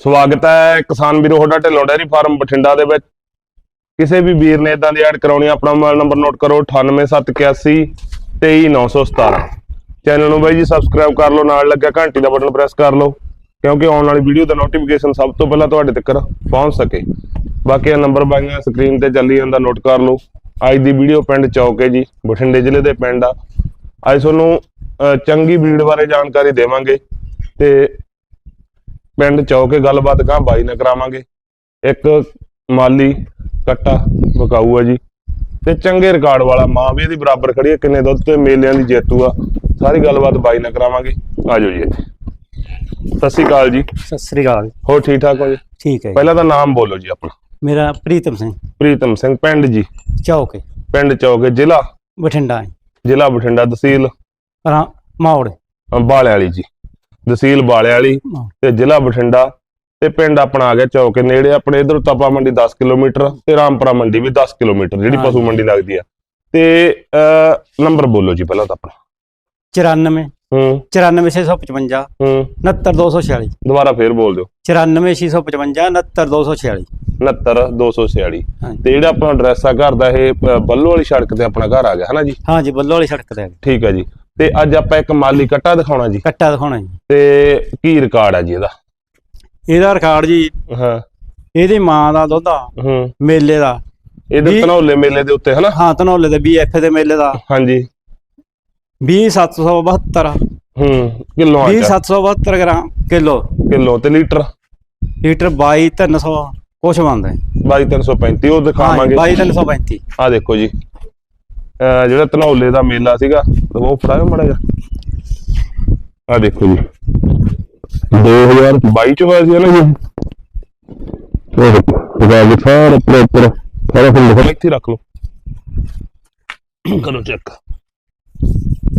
ਸਵਾਗਤ ਹੈ ਕਿਸਾਨ ਵੀਰੋ, ਤੁਹਾਡਾ ਢਿੱਲੋਂ ਡੈਰੀ ਫਾਰਮ ਬਠਿੰਡਾ ਦੇ ਵਿੱਚ। ਕਿਸੇ ਵੀ ਵੀਰ ਨੇ ਇਦਾਂ ਦੀ ਐਡ ਕਰਾਉਣੀ ਆਪਣਾ ਮੋਬਾਈਲ ਨੰਬਰ ਨੋਟ ਕਰੋ 98781 23917 ਚੈਨਲ ਨੂੰ ਬਾਈ ਜੀ ਸਬਸਕ੍ਰਾਈਬ ਕਰ ਲਓ, ਨਾਲ ਲੱਗਿਆ ਘੰਟੀ ਦਾ ਬਟਨ ਪ੍ਰੈਸ ਕਰ ਲਓ, ਕਿਉਂਕਿ ਆਉਣ ਵਾਲੀ ਵੀਡੀਓ ਦਾ ਨੋਟੀਫਿਕੇਸ਼ਨ ਸਭ ਤੋਂ ਪਹਿਲਾਂ ਤੁਹਾਡੇ ਤੱਕ ਪਹੁੰਚ ਸਕੇ। ਬਾਕੀ ਇਹ ਨੰਬਰ ਬਾਈਆਂ ਸਕਰੀਨ ਤੇ ਚੱਲੀ ਜਾਂਦਾ, ਨੋਟ ਕਰ ਲਓ। ਅੱਜ ਦੀ ਵੀਡੀਓ ਪਿੰਡ ਚੌਕੇ ਜੀ, ਬਠਿੰਡੇ ਜ਼ਿਲ੍ਹੇ ਦੇ ਪਿੰਡ ਆ। ਅੱਜ ਤੁਹਾਨੂੰ ਚੰਗੀ ਬਰੀਡ ਬਾਰੇ ਜਾਣਕਾਰੀ ਦੇਵਾਂਗੇ। ਤੇ ਪਿੰਡ ਚੌਕੇ ਗੱਲਬਾਤ ਕਾਂ ਬਾਈ ਨਾਲ ਕਰਾਵਾਂਗੇ। ਇੱਕ ਮਾਲੀ ਕੱਟਾ ਬਕਾਊ ਆ ਜੀ। ਤੇ ਚੰਗੇ ਰਿਕਾਰਡ ਵਾਲਾ ਮਾਂ ਵੀ ਇਹਦੀ ਬਰਾਬਰ ਖੜੀ ਹੈ ਕਿੰਨੇ ਦੁੱਧ ਤੇ ਮੇਲਿਆਂ ਦੀ ਜੇਤੂ ਆ। ਸਾਰੀ ਗੱਲਬਾਤ ਬਾਈ ਨਾਲ ਕਰਾਵਾਂਗੇ। ਆਜੋ ਜੀ ਇੱਥੇ। ਸਤਿ ਸ਼੍ਰੀ ਅਕਾਲ ਜੀ। ਸਤਿ ਸ੍ਰੀ ਅਕਾਲ। ਹੋਰ ਠੀਕ ਠਾਕ ਹੋ ਜੀ? ਠੀਕ ਹੈ ਜੀ। ਪਹਿਲਾਂ ਤਾਂ ਨਾਮ ਬੋਲੋ ਜੀ ਆਪਣਾ। ਮੇਰਾ ਪ੍ਰੀਤਮ ਸਿੰਘ। ਪ੍ਰੀਤਮ ਸਿੰਘ ਪਿੰਡ ਜੀ। ਚੌਕੇ ਪਿੰਡ ਚੌਕੇ ਜ਼ਿਲ੍ਹਾ? ਬਠਿੰਡਾ ਜ਼ਿਲ੍ਹਾ ਬਠਿੰਡਾ ਤਹਿਸੀਲ? ਰਾਂ ਅ, ਬਾਲੇ ਵਾਲੀ ਜੀ। ਤਹਿਸੀਲ ਬਾਲੇ ਵਾਲੀ। ਤੇ ਜ਼ਿਲ੍ਹਾ ਬਠਿੰਡਾ ਤੇ ਪਿੰਡ ਆਪਣਾ ਆ ਗਿਆ ਚੌਕੇ ਨੇੜੇ ਆਪਣੇ ਇਧਰ ਤਪਾ ਮੰਡੀ 10 ਕਿਲੋਮੀਟਰ ਤੇ ਰਾਮਪੁਰਾ ਮੰਡੀ ਵੀ 10 ਕਿਲੋਮੀਟਰ ਜਿਹੜੀ ਪਸ਼ੂ। ਮੰਡੀ ਲੱਗਦੀ ਆ। ਤੇ ਨੰਬਰ ਬੋਲੋ ਜੀ ਪਹਿਲਾਂ ਤਾਂ ਆਪਣਾ। 94 ਹੂੰ। 94655 ਹੂੰ। 69246 ਦੁਬਾਰਾ ਫੇਰ ਬੋਲ ਦਿਓ। 94655 69246 69 246 ਹਾਂਜੀ। ਤੇ ਜਿਹੜਾ ਆਪਣਾ ਐਡਰੈਸ ਆ ਘਰ ਦਾ ਇਹ ਬੱਲੋ ਵਾਲੀ ਸੜਕ ਤੇ ਆਪਣਾ ਘਰ ਆ ਗਿਆ ਹਨਾ ਜੀ? ਹਾਂ ਜੀ ਬੱਲੋ ਵਾਲੀ ਸੜਕ ਤੇ। ਠੀਕ ਹੈ ਜੀ। ਤੇ ਅੱਜ ਆਪਾਂ ਇੱਕ ਮਾਲੀ ਕੱਟਾ ਦਿਖਾਉਣਾ ਜੀ। ਕੱਟਾ ਦਿਖਾਉਣਾ ਜੀ। ਤੇ ਕੀ ਰਿਕਾਰਡ ਆ ਜੀ ਇਹਦਾ? ਇਹਦਾ ਰਿਕਾਰਡ ਜੀ ਹਾਂ। ਇਹਦੀ ਮਾਂ ਦਾ ਦੁੱਧ ਆ ਹੂੰ। ਮੇਲੇ ਦਾ। ਇਹਦੇ ਧਨੌਲੇ ਮੇਲੇ ਦੇ ਉੱਤੇ ਹਨਾ? ਹਾਂ ਧਨੌਲੇ ਦੇ ਬੀਐਫ ਦੇ ਮੇਲੇ ਦਾ। ਹਾਂਜੀ। 20772 ਹੂੰ ਕਿਲੋ ਆ 20772 ਗ੍ਰਾਮ ਕਿਲੋ। ਕਿਲੋ ਤੇ ਲੀਟਰ? ਲੀਟਰ 22300 ਕੁਛ ਬਣਦਾ ਹੈ। 22335 ਉਹ ਹਾਂ ਦਿਖਾਵਾਂਗੇ 22335 ਆ ਦੇਖੋ ਜੀ। ਜਿਹੜਾ ਧਨੌਲੇ ਦਾ ਮੇਲਾ ਸੀਗਾ ਉਹ ਫੜਾਓ ਮੜਾ ਜਾ ਆ ਦੇਖੋ ਜੀ। 2022 ਚ ਹੋਇਆ ਸੀ ਨਾ ਜੀ। ਉਹ ਰਾਜ ਸਾਰਾ ਪ੍ਰੋਪਰ ਸਾਰਾ ਫੁੱਲ ਲਿਖੋ ਇੱਥੇ ਰੱਖ ਲਓ। ਕਰੋ ਚੈੱਕ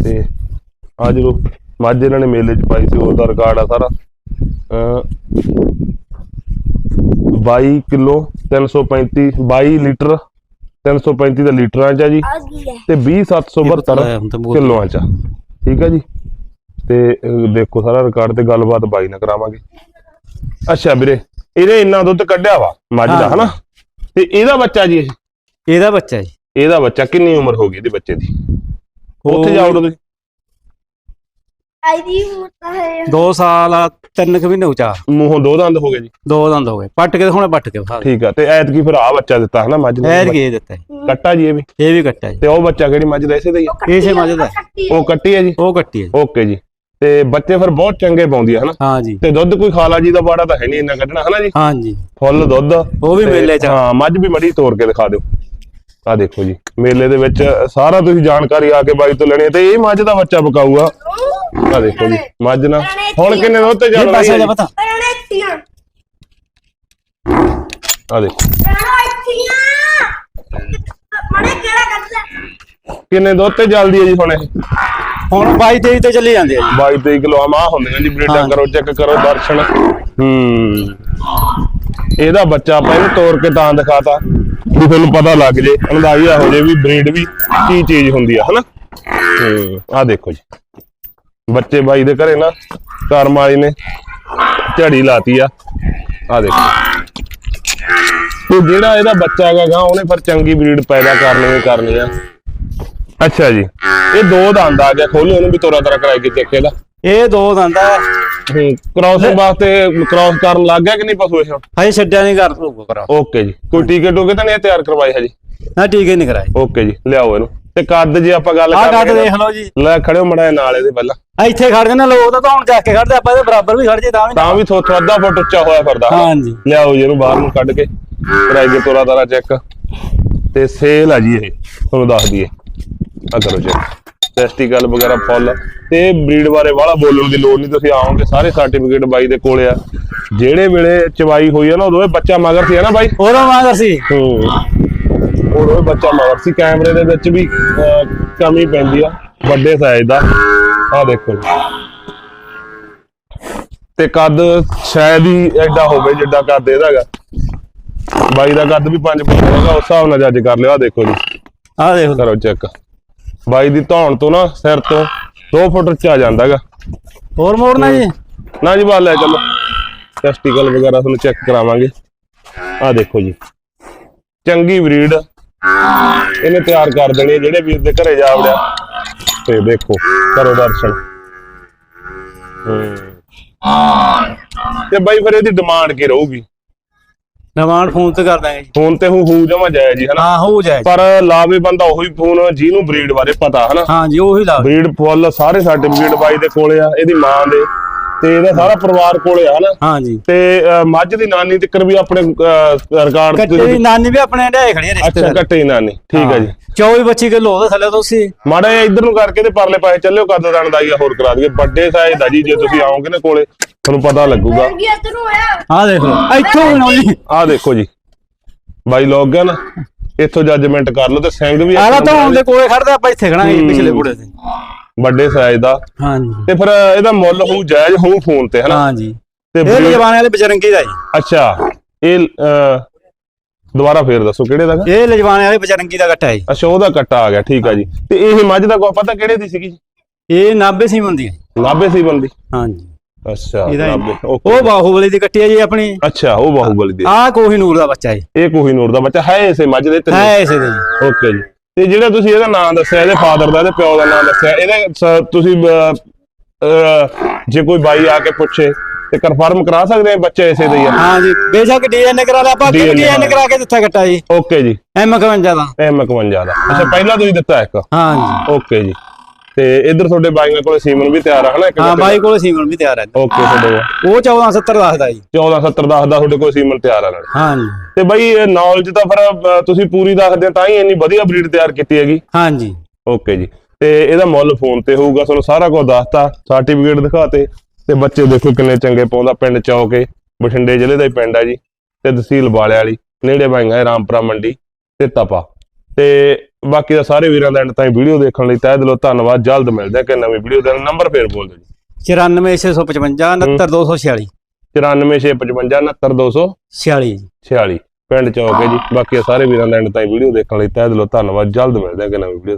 ਤੇ ਆ ਜਦੋਂ ਮੱਝ ਇਹਨਾਂ ਨੇ ਮੇਲੇ ਚ ਪਾਈ ਸੀ ਉਹਦਾ ਰਿਕਾਰਡ ਆ ਸਾਰਾ। ਅਹ 22 ਕਿਲੋ 335 22 ਲੀਟਰ 335 ਦਾ ਲੀਟਰਾਂ ਚ ਆ ਜੀ। ਤੇ 20772 ਹੁਣ ਤਾਂ ਬਹੁਤ- ਕਿਲੋਆਂ ਚ ਆ। ਠੀਕ ਹੈ ਜੀ? ਤੇ ਦੇਖੋ ਸਾਰਾ ਰਿਕਾਰਡ ਤੇ ਗੱਲਬਾਤ ਬਾਈ ਨਾਲ ਕਰਾਵਾਂਗੇ। ਅੱਛਾ ਵੀਰੇ ਇਹਨੇ ਇੰਨਾ ਦੁੱਧ ਕੱਢਿਆ ਵਾ ਮੱਝ ਦਾ। ਹਨਾ? ਤੇ ਇਹਦਾ ਬੱਚਾ ਜੀ ਇਹ? ਇਹਦਾ ਬੱਚਾ ਜੀ। ਇਹਦਾ ਬੱਚਾ ਕਿੰਨੀ ਉਮਰ ਹੋ ਗਈ ਇਹਦੇ ਬੱਚੇ ਦੀ? ਉੱਥੇ ਜਾਓ ਤੁਸੀਂ। ਆਈਡੀ ਹੋਤਾ ਹੈ। 2 ਸਾਲ ਆ 3 ਕੁ ਮਹੀਨੇ ਉਚਾ ਮੂੰਹੋਂ ਦੋ ਦੰਦ ਹੋ ਗਏ ਜੀ। ਦੋ ਦੰਦ ਹੋ ਗਏ। ਪੱਟ ਕੇ ਦਿਖਾਉਣੇ ਪੱਟ ਕੇ ਵਿਖਾ ਦੇ ਠੀਕ ਆ ਤੇ ਐਤਕੀ ਫਿਰ ਆ ਬੱਚਾ ਦਿੱਤਾ ਹਨਾ ਮੱਝ ਐਰ ਨੂੰ ਕੇ ਦਿੱਤਾ ਜੀ। ਕੱਟਾ ਜੀ ਇਹ ਵੀ? ਇਹ ਵੀ ਕੱਟਾ ਜੀ। ਤੇ ਉਹ ਬੱਚਾ ਕਿਹੜੀ ਮੱਝ ਦਾ ਇਸੇ ਦਾ ਹੀ ਆ? ਇਸੇ ਮੱਝ ਦਾ। ਉਹ ਕੱਟੀ ਹੈ ਜੀ? ਉਹ ਕੱਟੀ ਹੈ ਜੀ। ਓਕੇ ਜੀ। ਤੇ ਬੱਚੇ ਫਿਰ ਬਹੁਤ ਚੰਗੇ ਪਾਉਂਦੀ ਆ ਹਨਾ? ਹਾਂ ਜੀ। ਤੇ ਦੁੱਧ ਕੋਈ ਖਾਲਾ ਜੀ ਦਾ ਬਾੜਾ ਤਾਂ ਹੈ ਨਹੀਂ ਇੰਨਾ ਕੱਢਣਾ ਹਨਾ ਜੀ? ਹਾਂ ਜੀ। ਫੁੱਲ ਦੁੱਧ। ਉਹ ਵੀ ਤੇ ਮੇਲੇ ਚ ਆ। ਹਾਂ ਮੱਝ ਵੀ ਮੜੀ ਤੋੜ ਕੇ ਦਿਖਾ ਦਿਓ। ਆ ਦੇਖੋ ਜੀ ਮੇਲੇ ਦੇ ਵਿੱਚ ਸਾਰਾ ਤੁਸੀਂ ਜਾਣਕਾਰੀ ਆ ਕੇ ਬਾਈ ਤੋਂ ਲੈਣੀ ਹੈ ਤੇ ਇਹ ਮੱਝ ਦਾ ਬੱਚਾ ਬਕਾਊਗਾ ਆ ਦੇਖੋ ਜੀ ਮੱਝ ਨਾ ਹੁਣ ਕਿੰਨੇ ਦੁੱਧ ਤੇ ਚੱਲ ਰਹੀ ਹੈ ਪਤਾ। ਰਣੇਤੀਆਂ ਆ ਦੇਖੋ। ਮਣੇ ਕਿਹੜਾ ਕਿੰਨੇ ਦੁੱਧ ਤੇ ਚੱਲਦੀ ਹੈ ਜੀ ਹੁਣ ਇਹ? ਹੁਣ 22 23 ਤੇ ਚੱਲੀ ਜਾਂਦੇ ਆ ਜੀ। 22 23 ਕਿਲੋ ਮਾਂ ਹੁੰਦੀਆਂ ਜੀ ਬਰੀਡਾਂ। ਕਰੋ ਚੈੱਕ ਕਰੋ ਦਰਸ਼ਨ। ਹੂੰ। ਇਹਦਾ ਬੱਚਾ ਆਪਾਂ ਇਹਨੂੰ ਤੋੜ ਕੇ ਤਾਂ ਦਿਖਾਤਾ ਵੀ ਤੁਹਾਨੂੰ ਪਤਾ ਲੱਗ ਜੇ। ਅੰਦਾਜ਼ਾ ਹੋ ਜੇ ਵੀ ਬਰੀਡ ਵੀ ਕੀ ਚੀਜ਼ ਹੁੰਦੀ ਆ ਹਨਾ? ਹੂੰ ਆ ਦੇਖੋ ਜੀ। ਬੱਚੇ ਬਾਈ ਦੇ ਘਰੇ ਨਾ ਕਰਮ ਵਾਲੀ ਨੇ ਝੜੀ ਲਾਤੀ ਆ। ਆ ਦੇਖੋ। ਤੇ ਜਿਹੜਾ ਇਹਦਾ ਬੱਚਾ ਹੈਗਾ ਉਹਨੇ ਫਿਰ ਚੰਗੀ ਬਰੀਡ ਪੈਦਾ ਕਰਨੀ ਹੀ ਕਰਨੀ ਆ। ਅੱਛਾ ਜੀ। ਇਹ ਦੋ ਦੰਦ ਆ ਗਿਆ ਖੋਲੋ ਇਹਨੂੰ ਵੀ ਤੋਰਾ ਤਰਾ ਕਰਾਈ ਕੇ ਚੈੱਕ ਇਹਦਾ। ਇਹ ਦੋ ਦੰਦ ਆ। ਕ੍ਰਾਸਿੰਗ ਵਾਸਤੇ ਕ੍ਰਾਸ ਕਰਨ ਲੱਗ ਗਿਆ ਕਿ ਨਹੀਂ ਪਸ਼ੂ ਇਹ ਹਜੇ ਛੱਡਿਆ ਨਹੀਂ ਕਰ ਕਰਾ ਓਕੇ ਜੀ। ਕੋਈ ਟੀਕੇ ਟੋਕੇ ਤਾਂ ਨਹੀਂ ਇਹ ਤਿਆਰ ਕਰਵਾਏ ਹਜੀ? ਨਾ ਟੀਕੇ ਨਹੀਂ ਕਰਾਏ ਓਕੇ ਜੀ ਲਿਆਓ ਇਹਨੂੰ। ਤੇ ਕੱਦ ਜੇ ਆਪਾਂ ਗੱਲ ਆਹ ਕੱਦ ਕਰਾਂਗੇ ਦੇਖ ਲਓ ਜੀ। ਲੈ ਖੜਿਓ ਮੜਾ ਨਾਲ ਇਹਦੇ ਪਹਿਲਾਂ ਇੱਥੇ ਖੜ ਜਣਾ ਲੋਕ ਤਾਂ ਹੁਣ ਜਾ ਕੇ ਖੜਦੇ ਆਪਾਂ ਇਹਦੇ ਬਰਾਬਰ ਵੀ ਖੜ ਜੇ ਤਾਂ ਵੀ ਤਾਂ ਵੀ ਥੋੜਾ ਅੱਧਾ ਫੁੱਟ ਉੱਚਾ ਹੋਇਆ ਫਿਰਦਾ। ਹਾਂ ਜੀ ਲਿਆਓ ਜੀ ਇਹਨੂੰ ਬਾਹਰ ਨੂੰ ਕੱਢ ਕੇ ਕਰਾਈ ਕੇ ਤੋਰਾ ਤਾਰਾ ਚੈੱਕ ਤੇ ਸੇਲ ਆ ਜੀ ਇਹ ਤੁਹਾਨੂੰ ਦੱਸ ਦਈਏ। ਆ ਕਰੋ ਚੈੱਕ ਟੈਸਟੀਕਲ ਵਗੈਰਾ ਫੁੱਲ ਤੇ ਬਰੀਡ ਬਾਰੇ ਵਾਲਾ ਬੋਲਣ ਦੀ ਲੋੜ ਨਹੀਂ ਤੁਸੀਂ ਆਓਗੇ ਸਾਰੇ ਸਰਟੀਫਿਕੇਟ ਬਾਈ ਦੇ ਕੋਲੇ ਆ। ਜਿਹੜੇ ਵੇਲੇ ਚਵਾਈ ਹੋਈ ਆ ਨਾ ਉਦੋਂ ਇਹ ਬੱਚਾ ਮਗਰ ਸੀ ਨਾ ਬਾਈ? ਉਹਦਾ ਮਾਂਗਰ ਸੀ। ਹੂੰ। ਉਹ ਉਹ ਬੱਚਾ ਮਗਰ ਸੀ ਕੈਮਰੇ ਦੇ ਵਿੱਚ ਵੀ ਕਮੀ ਪੈਂਦੀ ਆ ਵੱਡੇ ਸਾਈਜ਼ ਦਾ। ਆ ਦੇਖੋ। ਤੇ ਕੱਦ ਸ਼ਾਇਦ ਹੀ ਐਡਾ ਹੋਵੇ ਜਿੱਡਾ ਕੱਦ ਇਹਦਾ ਹੈਗਾ। ਬਾਈ ਦਾ ਕੱਦ ਵੀ 5 ਫੁੱਟ ਹੋਗਾ ਉਸ ਹਿਸਾਬ ਨਾਲ ਜੱਜ ਕਰ ਲਿਓ ਆ ਦੇਖੋ ਜੀ। ਆਹ ਦੇਖ। ਕਰੋ ਚੈੱਕ ਬਾਈ ਦੀ ਧੌਣ ਤੋਂ ਨਾ ਸਿਰ ਤੋਂ 2 ਫੁੱਟ ਉੱਚਾ ਜਾਂਦਾ ਹੈਗਾ। ਹੋਰ ਮੋੜਨਾ ਜੀ। ਨਾ ਜੀ ਬਾਲ ਲੈ ਚੱਲੋ। ਟੈਸਟੀਕਲ ਵਗੈਰਾ ਤੁਹਾਨੂੰ ਚੈੱਕ ਕਰਾਵਾਂਗੇ। ਆ ਦੇਖੋ ਜੀ। ਚੰਗੀ ਬਰੀਡ। ਇਹਨੇ ਤਿਆਰ ਕਰ ਦੇਣੀ ਜਿਹੜੇ ਵੀਰ ਦੇ ਘਰੇ ਜਾ ਵੜਿਆ। ਤੇ ਦੇਖੋ ਕਰੋ ਦਰਸ਼ਨ। ਹੂੰ। ਤੇ ਬਾਈ ਫਿਰ ਇਹਦੀ ਡਿਮਾਂਡ ਕੀ ਰਹੂਗੀ? ਡਿਮਾਂਡ ਫੋਨ ਤੇ ਕਰ ਦਾਂਗੇ ਜੀ। ਫੋਨ ਤੇ ਹੂ ਹੂ ਜਮਾ ਜਾਇਆ ਜੀ ਹਨਾ? ਹਾਂ ਹੋ ਜਾਏ ਪਰ ਲਾਵੇ ਬੰਦਾ ਉਹੀ ਫੋਨ ਜਿਹਨੂੰ ਬਰੀਡ ਬਾਰੇ ਪਤਾ ਹਨਾ? ਹਾਂ ਜੀ ਉਹੀ ਲਾ ਬਰੀਡ ਫੁੱਲ ਸਾਰੇ ਸਰਟੀਫਿਕੇਟ ਬਾਈ ਦੇ ਕੋਲੇ ਆ ਇਹਦੀ ਮਾਂ ਦੇ। ਤੇ ਇਹਦਾ ਸਾਰਾ ਪਰਿਵਾਰ ਕੋਲੇ ਆ ਹਨਾ? ਹਾਂ ਜੀ ਤੇ ਮੱਝ ਦੀ ਨਾਨੀ ਤੱਕਰ ਵੀ ਆਪਣੇ ਰਿਕਾਰਡ ਕੱਟੇ ਦੀ ਨਾਨੀ ਵੀ ਆਪਣੇ ਢਾਏ ਖੜੀ ਆ ਅੱਛਾ ਰਿਸ਼ਤੇਦਾਰ ਕੱਟੇ ਦੀ ਨਾਨੀ ਠੀਕ ਹੈ ਜੀ। 24 25 ਕਿਲੋ ਉਹਦਾ ਥੱਲੇ ਤੁਸੀਂ ਮਾੜਾ ਜਿਹਾ ਇੱਧਰ ਨੂੰ ਕਰਕੇ ਤੇ ਪਰਲੇ ਪਾਸੇ ਚੱਲਿਓ ਕਦ ਦਾਣ ਦਾ ਹੋਰ ਕਰਾ ਦਈਏ। ਵੱਡੇ ਸਾਈਜ਼ ਦਾ ਜੀ ਜੇ ਤੁਸੀਂ ਆਓਗੇ ਨਾ ਕੋਲੇ ਤੁਹਾਨੂੰ ਪਤਾ ਲੱਗੂਗਾ। ਕੀ ਇੱਧਰ ਨੂੰ ਆਇਆ ਆਹ ਦੇਖ ਲਓ ਇੱਥੋਂ ਬਣਾਓ ਜੀ ਆਹ ਦੇਖੋ ਜੀ। ਬਾਈ ਲੋਕ ਗਿਆ ਨਾ ਇੱਥੋਂ ਜੱਜਮੈਂਟ ਕਰ ਲਓ ਤੇ ਸਿੰਘ ਵੀ ਆਲਾ ਇੱਕ ਤਾਂ ਹੁਣ ਦੇ ਕੋਲੇ ਖੜਦਾ ਆਪਾਂ ਇੱਥੇ ਖੜਾਂਗੇ ਪਿਛਲੇ। ਬੁੜੇ ਤੇ। ਵੱਡੇ ਸਾਈਜ਼ ਦਾ। ਹਾਂ ਜੀ ਤੇ ਫਿਰ ਇਹਦਾ ਮੁੱਲ ਹੋਊ ਜਾਇਜ਼ ਹੋਊ ਫੋਨ ਤੇ ਹਨਾ? ਹਾਂ ਜੀ ਤੇ ਇਹ ਲਜਵਾਨੇ ਵਾਲੇ ਬਜਰੰਗੀ ਦਾ ਜੀ। ਅੱਛਾ ਇਹ ਦੁਬਾਰਾ ਫੇਰ ਦੱਸੋ ਕਿਹੜੇ ਦਾ? ਇਹ ਲਜਵਾਨੇ ਵਾਲੇ ਬਜਰੰਗੀ ਦਾ ਗੱਟਾ ਹੈ ਜੀ। ਅੱਛਾ ਉਹਦਾ ਕੱਟਾ ਆ ਗਿਆ ਠੀਕ ਆ ਜੀ। ਤੇ ਇਹ ਮੱਝ ਦਾ ਕੋਈ ਪਤਾ ਕਿਹੜੇ ਦੀ ਸੀਗੀ? ਇਹ ਨਾਬੇ ਸੀ ਹੁੰਦੀ ਹੈ ਨਾਭੇ ਸੀ ਬੰਦੀ ਹਾਂ ਜੀ ਅੱਛਾ ਹੀ- ਉਹ ਬਾਹੂਬਲੀ ਦੀ ਕੱਟੀ ਹੈ ਜੀ ਆਪਣੀ। ਅੱਛਾ ਉਹ ਬਾਹੂਬਲੀ ਦੀ। ਆਹ ਕੋਹੀਨੂਰ ਦਾ ਬੱਚਾ ਜੀ ਇਹ ਕੋਹੀਨੂਰ ਦਾ ਬੱਚਾ ਹੈ ਇਸੇ ਮੱਝ ਦੇ ਤੇ ਹੈ ਇਸੇ ਦੇ ਜੀ। ਓਕੇ ਜੀ। ਤੇ ਜਿਹੜਾ ਤੁਸੀਂ ਇਹਦਾ ਨਾਮ ਦੱਸਿਆ ਇਹਦੇ ਫਾਦਰ ਦਾ ਇਹਦੇ ਪਿਓ ਦਾ ਨਾਮ ਦੱਸਿਆ ਇਹਦੇ ਤੁਸੀਂ ਜੇ ਕੋਈ ਬਾਈ ਆ ਕੇ ਪੁੱਛੇ ਤੇ ਕਨਫਰਮ ਕਰਾ ਸਕਦੇ ਆ ਬੱਚਾ ਇਸੇ ਦਾ ਹੀ ਆ? ਹਾਂ ਜੀ ਬੇਸ਼ੱਕ ਡੀਐਨਏ ਕਰਾ ਲਿਆ ਆਪਾਂ ਡੀਐਨਏ ਕਰਾ ਕੇ ਦਿੱਤਾ ਜੀ। ਓਕੇ ਜੀ। ਐਮ 51 ਦਾ। ਐਮ 51 ਦਾ। ਅੱਛਾ ਪਹਿਲਾਂ ਤੁਸੀਂ ਦਿੱਤਾ ਇੱਕ। ਹਾਂ ਜੀ। ਓਕੇ ਜੀ। ਤੇ ਇੱਧਰ ਤੁਹਾਡੇ ਬਾਈਆਂ ਕੋਲੇ ਸੀਮਨ ਵੀ ਤਿਆਰ ਆ ਹਨਾ ਇੱਕ ਹਾਂ ਬਾਈ ਕੋਲ ਸੀਮਨ ਵੀ ਤਿਆਰ ਹੈ ਓਕੇ ਤੁਹਾਡੇ ਕੋਲ। ਉਹ 1470 ਦੱਸਦਾ ਜੀ। 14 70 10 ਦਾ ਤੁਹਾਡੇ ਕੋਲ ਸੀਮਨ ਤਿਆਰ ਆ ਨਾਲ। ਹਾਂ ਜੀ ਤੇ ਬਾਈ ਨੌਲੇਜ ਤਾਂ ਫਿਰ ਤੁਸੀਂ ਪੂਰੀ ਦੱਸਦੇ ਹੋ ਤਾਂ ਹੀ ਇੰਨੀ ਵਧੀਆ ਬਰੀਡ ਤਿਆਰ ਕੀਤੀ ਹੈਗੀ। ਹਾਂ ਜੀ ਓਕੇ ਜੀ। ਤੇ ਇਹਦਾ ਮੁੱਲ ਫੋਨ ਤੇ ਹੋਊਗਾ ਤੁਹਾਨੂੰ ਸਾਰਾ ਕੁਝ ਦੱਸਤਾ ਸਰਟੀਫਿਕੇਟ ਦਿਖਾਤੇ ਤੇ ਬੱਚੇ ਦੇਖੋ ਕਿੰਨੇ ਚੰਗੇ ਪਾਉਂਦਾ ਪਿੰਡ ਚੌਕੇ ਬਠਿੰਡੇ ਜ਼ਿਲ੍ਹੇ ਦਾ ਹੀ ਪਿੰਡ ਹੈ ਜੀ ਤੇ ਤਹਿਸੀਲ ਬਾਲੇ ਵਾਲੀ ਨੇੜੇ ਭਾਈਆਂ ਹੈ ਰਾਮਪੁਰਾ ਮੰਡੀ ਤੇ ਤਪਾ। ਤੇ ਬਾਕੀ ਦਾ ਸਾਰੇ ਵੀਰਾਂ ਦਾ ਐਂਡ ਤਾਈਂ ਵੀਡੀਓ ਦੇਖਣ ਲਈ ਤਹਿ ਦਿਲੋਂ ਧੰਨਵਾਦ ਜਲਦ ਮਿਲਦੇ ਹਾਂ ਕਿ ਨਵੀਂ ਵੀਡੀਓ ਦਾ ਨੰਬਰ ਫੇਰ ਬੋਲ ਦਿਓ ਜੀ। 94655 69246 94655 69246 46 46 ਪਿੰਡ ਚੌਕੇ ਜੀ। ਬਾਕੀ ਸਾਰੇ ਵੀਰਾਂ ਦਾ ਐਂਡ ਤਾਈਂ ਵੀਡੀਓ ਦੇਖਣ ਲਈ ਤਹਿ ਦਿਲੋਂ ਧੰਨਵਾਦ ਜਲਦ ਮਿਲਦੇ ਹਾਂ ਕਿ ਨਵੀਂ ਵੀਡੀਓ